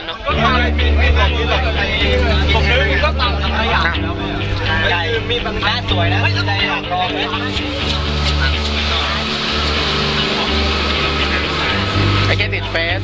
กันเนาะผมนึกก็ตามขยะใจมีบางหน้าสวยนะใจอยากลองไหมไอ้แค่ติดเฟส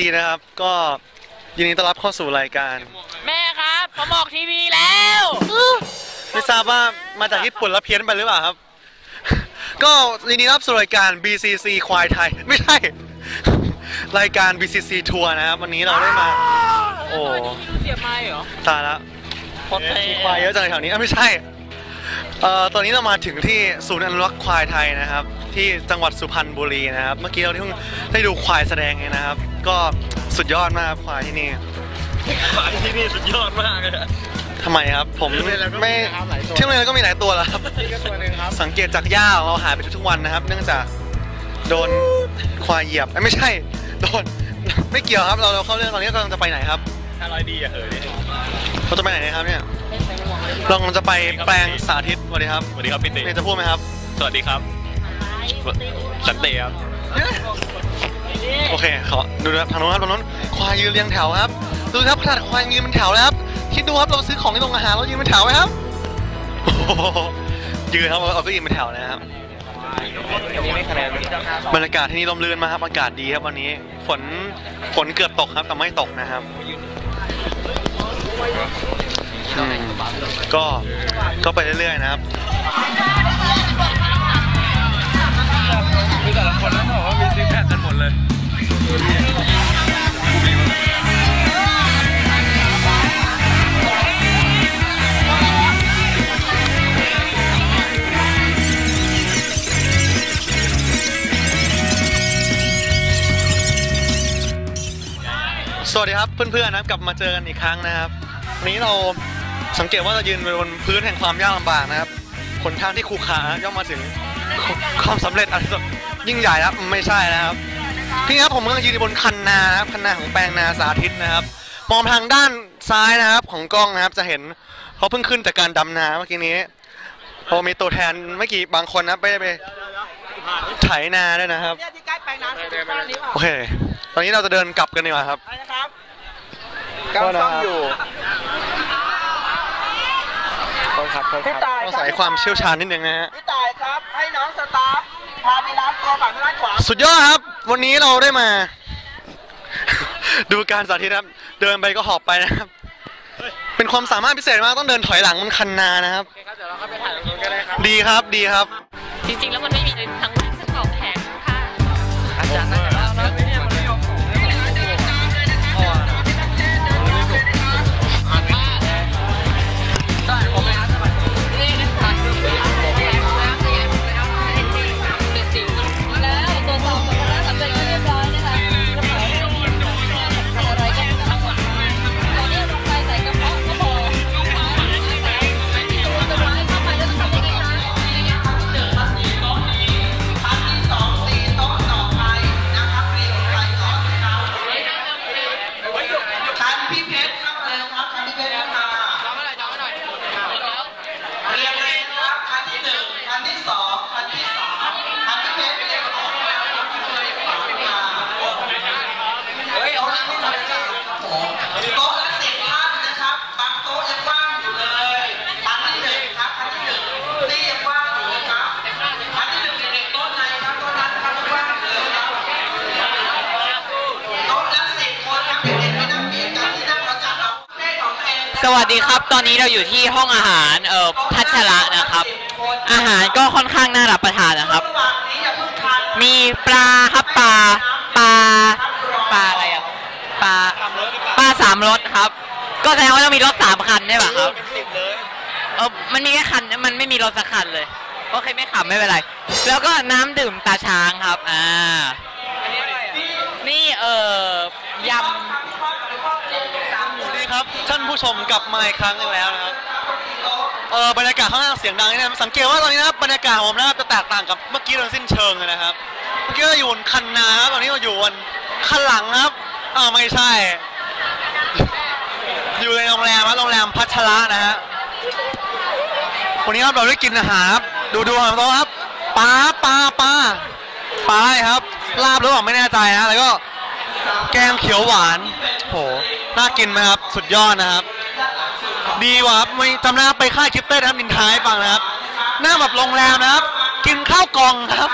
ดีนะครับ ก็ยินดีต้อนรับเข้าสู่รายการ แม่ครับผมออกทีวีแล้วไม่ทราบว่ามาจากญี่ปุ่นแล้วเพี้ยนไปหรือเปล่าครับ ก็ยินดีต้อนรับสู่รายการ BCC ควายไทย ไม่ใช่ รายการ BCC ทัวร์นะครับ วันนี้เราได้มา โอ้เสียบไม้เหรอตายแล้วโคตรเท่มีควายเยอะจังเลยแถวนี้อะไม่ใช่เอ่อตอนนี้เรามาถึงที่ศูนย์อนุรักษ์ควายไทยนะครับ ที่จังหวัดสุพรรณบุรีนะครับ เมื่อกี้เราเพิ่งได้ดูควายแสดงไงนะครับ ก็สุดยอดมากครับควายที่นี่ขายที่นี่สุดยอดมากเลยทำไมครับ ผมไม่ที่โรงเรียนเราก็มีหลายตัวแล้วครับนี่ก็ตัวหนึ่งครับสังเกตจากหญ้าของเราหายไปทุกวันนะครับ เนื่องจากโดนควายเหยียบเอ้ยไม่ใช่ โดนไม่เกี่ยวครับเราเราเข้าเรื่องตอนนี้กำลังจะไปไหนครับถ้าร้อยดีอะเออเนี่ยเราจะไปไหนนะครับเนี่ยเรากำลังจะไปแปลงสาธิตสวัสดีครับสวัสดีครับพี่ติเนี่ยจะพูดไหมครับ สวัสดีครับสันติครับ โอเคขอดูนะครับทางโน้นครับทางโน้นควายยืนเรียงแถวครับ ดูครับขนาดควายยืนเป็นแถวแล้วครับ คิดดูครับเราซื้อของที่โรงอาหารเรายืนเป็นแถวไหมครับยืนครับเราก็ยืนเป็นแถวนะครับบรรยากาศที่นี่ลมลื่นมากครับ อากาศดีครับวันนี้ ฝน ฝนเกือบตกครับ แต่ไม่ตกนะครับ ก็ ก็ไปเรื่อยๆนะครับ กันหมดเลยสวัสดีครับเพื่อนๆนะครับกลับมาเจอกันอีกครั้งนะครับวันนี้เราสังเกตว่าเรายืนบนพื้นแห่งความยากลำบากนะครับขนทางที่คูขาย่อมมาถึง ความสำเร็จอะไรสักยิ่งใหญ่นะครับไม่ใช่นะครับพี่ครับผมกำลังยืนอยู่บนคันนานะครับคันนาของแปลงนาสาธิตนะครับ มองทางด้านซ้ายนะครับ ของกล้องนะครับจะเห็นเขาเพิ่งขึ้นจากการดำนาเมื่อกี้นี้พอมีตัวแทนไม่กี่บางคนนะครับไปไปไถนาด้วยนะครับเนี่ยที่ใกล้แปลงน้ำสุดฟ้านี้ป่ะโอเค ตอนนี้เราจะเดินกลับกันดีกว่าครับอะไรนะครับกำลังซ่อมอยู่พี่ตายต้องใส่ความเชี่ยวชาญนิดนึงนะฮะ พี่ตายครับให้น้องสตาฟพาไปล้างตัวฝั่งด้านขวา สุดยอดครับ วันนี้เราได้มา ดูการสาธิตครับ เดินไปก็หอบไปนะครับ เป็นความสามารถพิเศษมากต้องเดินถอยหลังบนคันนานะครับโอเคครับเดี๋ยวเราเข้าไปถ่ายตรงนู้นก็ได้ครับ ดีครับดีครับ จริงๆ แล้วมันไม่มีทั้งสองแผงค่ะ อาจารย์น่าจะ วัสดีครับ ตอนนี้เราอยู่ที่ห้องอาหารเอ่อพัชระนะครับ อาหารก็ค่อนข้างน่ารับประทานนะครับ มีปลาครับปลาปลาปลาอะไรอะปลาปลาสามรสครับ ก็แสดงว่าต้องมีรถสามคันใช่ป่ะครับเออมันมีแค่คันมันไม่มีรถสักคันเลยโอเคไม่ขับไม่เป็นไร แล้วก็น้ำดื่มตาช้างครับอ่านี่เอ่อยำ ท่านผู้ชมกลับมาอีกครั้งหนึงแล้วนะครับ เออบรรยากาศข้างล่างเสียงดังนี่นะสังเกตว่าตอนนี้นะครับบรรยากาศของผมนะครับจะแตกต่างกับเมื่อกี้โดยสิ้นเชิงเลยนะครับ เมื่อกี้เราอยู่บนคันนาครับตอนนี้เราอยู่บนคันหลังครับอ้าวไม่ใช่ อยู่ในโรงแรมครับโรงแรมพัชระนะฮะ วันนี้ครับเราได้กินอาหารครับดูดูครับโต๊ะครับปลาปลาปลาปลาอะไรครับ ลาบหรือเปล่าไม่แน่ใจนะแล้วก็แกงเขียวหวานโห น่ากินไหมครับ สุดยอดนะครับ ดีว่ะครับไม่จำได้ครับไปค่ายคิปเต้นะครับนินท้ายฟังนะครับ หน้าแบบโรงแรมนะครับ กินข้าวกล่องครับ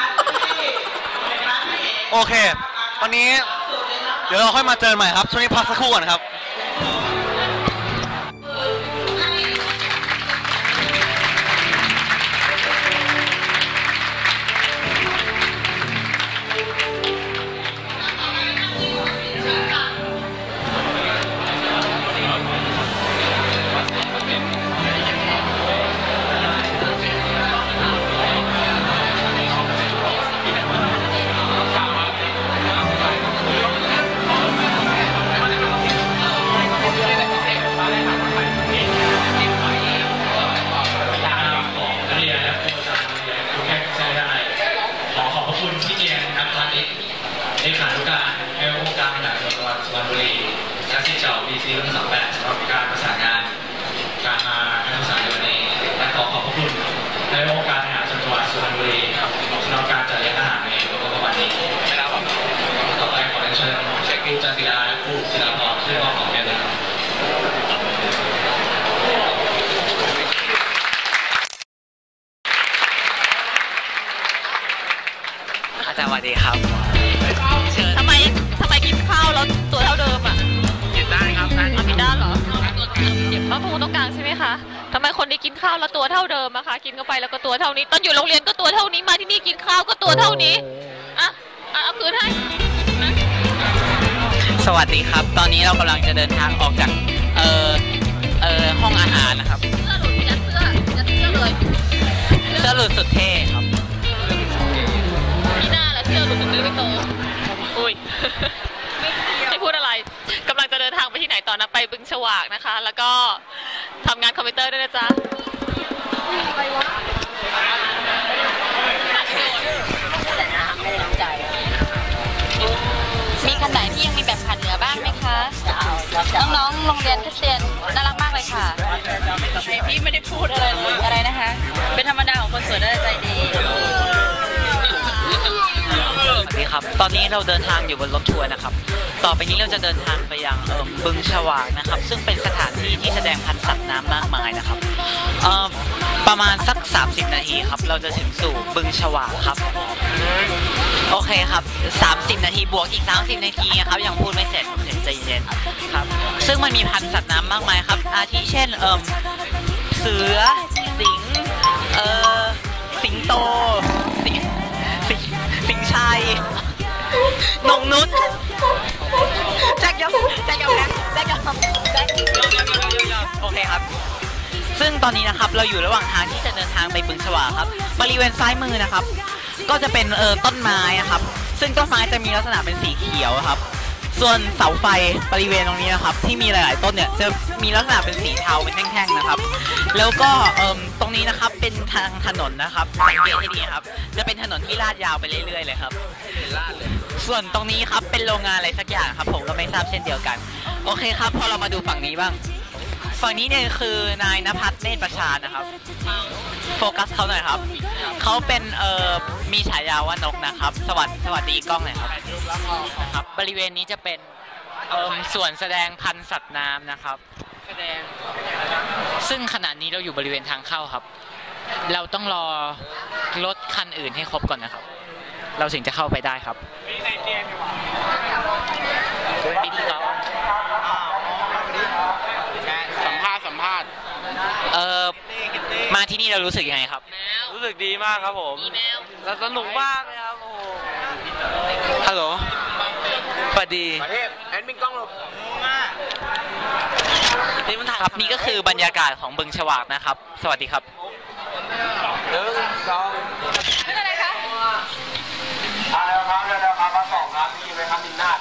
โอเควันนี้ เดี๋ยวเราค่อยมาเจอกันใหม่ครับ ช่วงนี้พักสักครู่ก่อนครับ และสิท ทำไมคนที่กินข้าวแล้วตัวเท่าเดิมอะคะกินเข้าไปแล้วก็ตัวเท่านี้ ตอนอยู่โรงเรียนก็ตัวเท่านี้มาที่นี่กินข้าวก็ตัวเท่านี้อะอะเอาคืนให้นะสวัสดีครับ ตอนนี้เรากำลังจะเดินทางออกจากเอ่อเอ่อห้องอาหารนะครับเสื้อหลุดยัดเสื้อยัดเสื้อเลยเสื้อหลุดสุดเท่ครับมีหน้าแล้วเสื้อหลุดถึงได้ไม่โตอุ้ยไม่พูดอะไรกำลังจะเดินทางไปที่ไหนต่อนะไปบึงฉวากนะคะ แล้วก็ ทำงานคอมพิวเตอร์ด้วยนะจ๊ะมีคันไหนที่ยังมีแบบผ่านเหนือบ้างไหมคะ น้องๆ โรงเรียนคริสเตียนน่ารักมากเลยค่ะพี่ไม่ได้พูดอะไรเลยอะไรนะคะ เป็นธรรมดาของคนสวยและใจดี ครับ ตอนนี้เราเดินทางอยู่บนรถทัวร์นะครับ ต่อไปนี้เราจะเดินทางไปยังบึงฉวากนะครับ ซึ่งเป็นสถานที่ที่แสดงพันธุ์สัตว์น้ำมากมายนะครับประมาณสัก 30 นาทีครับ เราจะถึงสู่บึงฉวากครับ โอเคครับ 30 นาทีบวกอีก 30 นาทีครับ ยังพูดไม่เสร็จเดี๋ยวใจเย็นครับ ซึ่งมันมีพันธุ์สัตว์น้ำมากมายครับ อาทิเช่น เอิ่มเสือ สิง เอ่อ สิงโต โอเคครับ ซึ่งตอนนี้นะครับเราอยู่ระหว่างทางที่จะเดินทางไปบึงฉวาครับ บริเวณซ้ายมือนะครับ ก็จะเป็นเอ่อต้นไม้นะครับ ซึ่งต้นไม้จะมีลักษณะเป็นสีเขียวครับ ส่วนเสาไฟบริเวณตรงนี้นะครับ ที่มีหลาย ๆ ต้นเนี่ยจะมีลักษณะเป็นสีเทาเป็นแท่ง ๆ นะครับ แล้วก็เอ่มตรงนี้นะครับเป็นทางถนนนะครับสังเกตให้ดีครับ จะเป็นถนนที่ลาดยาวไปเรื่อย ๆ เลยครับ ส่วนตรงนี้ครับเป็นโรงงานอะไรสักอย่างครับ ผมก็ไม่ทราบเช่นเดียวกัน โอเคครับ พอเรามาดูฝั่งนี้บ้าง ฝั่งนี้เนี่ยคือนายนภัสเนตรประชานะครับ โฟกัสเขาหน่อยครับ เขาเป็นเอ่อมีฉายาว่านกนะครับ สวัสดีสวัสดีกล้องหน่อยครับครับ บริเวณนี้จะเป็นเอิ่มส่วนแสดงพันธุ์สัตว์น้ำนะครับ แสดง ซึ่งขณะนี้เราอยู่บริเวณทางเข้าครับ เราต้องรอรถคันอื่นให้ครบก่อนนะครับ เราถึงจะเข้าไปได้ครับพิธีกรสัมภาษณ์เออมาที่นี่เรารู้สึกยังไงครับ รู้สึกดีมากครับผมแล้วสนุกมากเลยครับโอ้โหฮัลโหลสวัสดีประเทศแอนมินกล้องหลบนี่มันครับนี่ก็คือบรรยากาศของบึงฉวากนะครับ สวัสดีครับหนึ่งสอง สองครับนี่ไหมครับมินนาด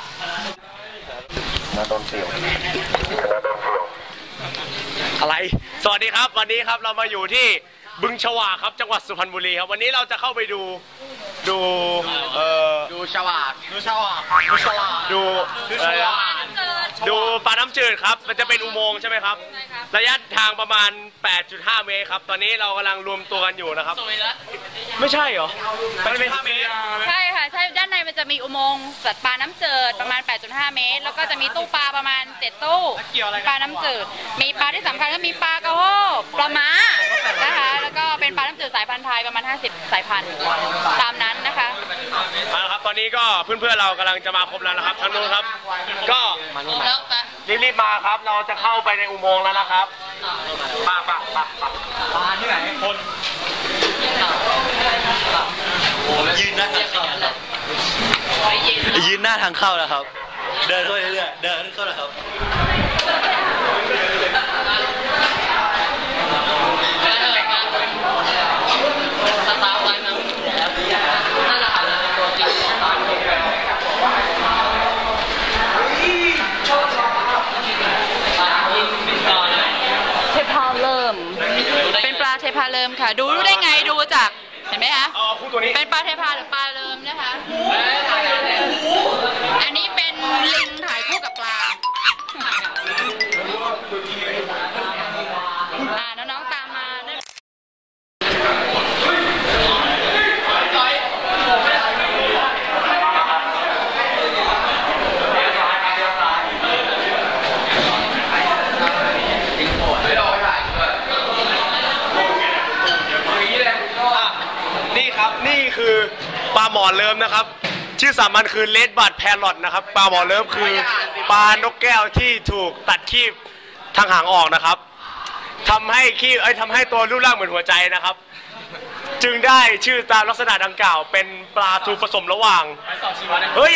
อะไร สวัสดีครับ วันนี้ครับเรามาอยู่ที่บึงฉวากครับจังหวัดสุพรรณบุรีครับ วันนี้เราจะเข้าไปดูดูเอ่อดูชวากดูชวากดูชวากดูอะไรนะ ดูปลาน้ำจืดครับ มันจะเป็นอุโมงค์ใช่ไหมครับ ระยะทางประมาณ 8.5 เมตรครับ ตอนนี้เรากำลังรวมตัวกันอยู่นะครับ ไม่ใช่เหรอมันเป็น5เมตร ใช่ค่ะ ใช่ ด้านในมันจะมีอุโมงค์สัตว์ปลาน้ำจืดประมาณ 8.5 เมตร แล้วก็จะมีตู้ปลาประมาณ 7 ตู้เกี่ยวอะไรกันปลาน้ำจืด มีปลาที่สำคัญก็มีปลากระโฮปลาม้านะคะ แล้วก็เป็นปลาน้ำจืดสายพันธุ์ไทยประมาณ 50 สายพันธุ์ ตามนั้นนะคะเอาละครับ ตอนนี้ก็เพื่อนๆเรากำลังจะมาครบแล้วนะครับทางนู้นครับ ก็ รีบๆมาครับ เราจะเข้าไปในอุโมงค์แล้วนะครับปะปะปะปะปาที่ไหนคนยืนหน้าทางเข้าครับยืนหน้าทางเข้าแล้วครับ เดินเข้าไปเรื่อยๆเดินเข้าแล้วครับ เทพาเริ่ม เป็นปลาเทพาเริ่ มค่ะ ดูรู้ได้ไงดูจากเห็นไหมคะเอาคู่ตัวนี้ เป็นปลาเทพาหรือปลาเริ่มนะคะ เลิมนะครับชื่อสามัญคือเลดบัตแพรอตนะครับปลาหมอเลิมคือปลานกแก้วที่ถูกตัดคีบทางหางออกนะครับทำให้คีบเอ้ยทำให้ตัวรูปร่างเหมือนหัวใจนะครับ จึงได้ชื่อตามลักษณะดังกล่าว เป็นปลาถูกผสมระหว่างเฮ้ย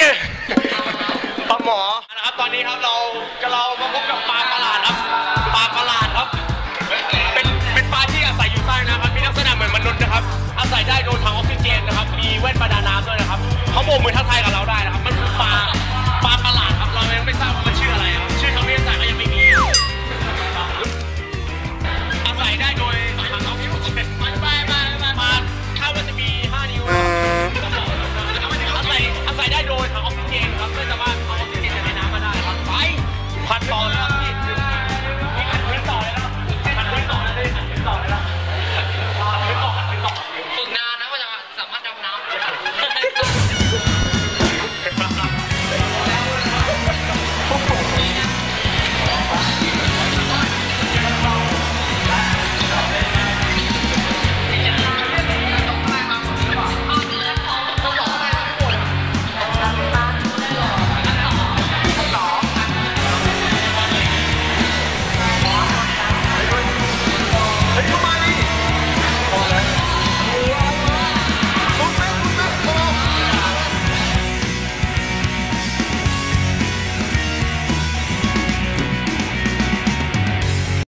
ปลาหมอนะครับตอนนี้ครับเราเรามาพบกับปลาประหลาดครับ ส่ได้โดนทางออกซิเจนนะครับ มีแว่นประดาน้ำด้วยนะครับ เขาโบกมือทักทายกับเราได้นะครับ มันคือปลา ปลาประหลาดครับ เรายังไม่ทราบ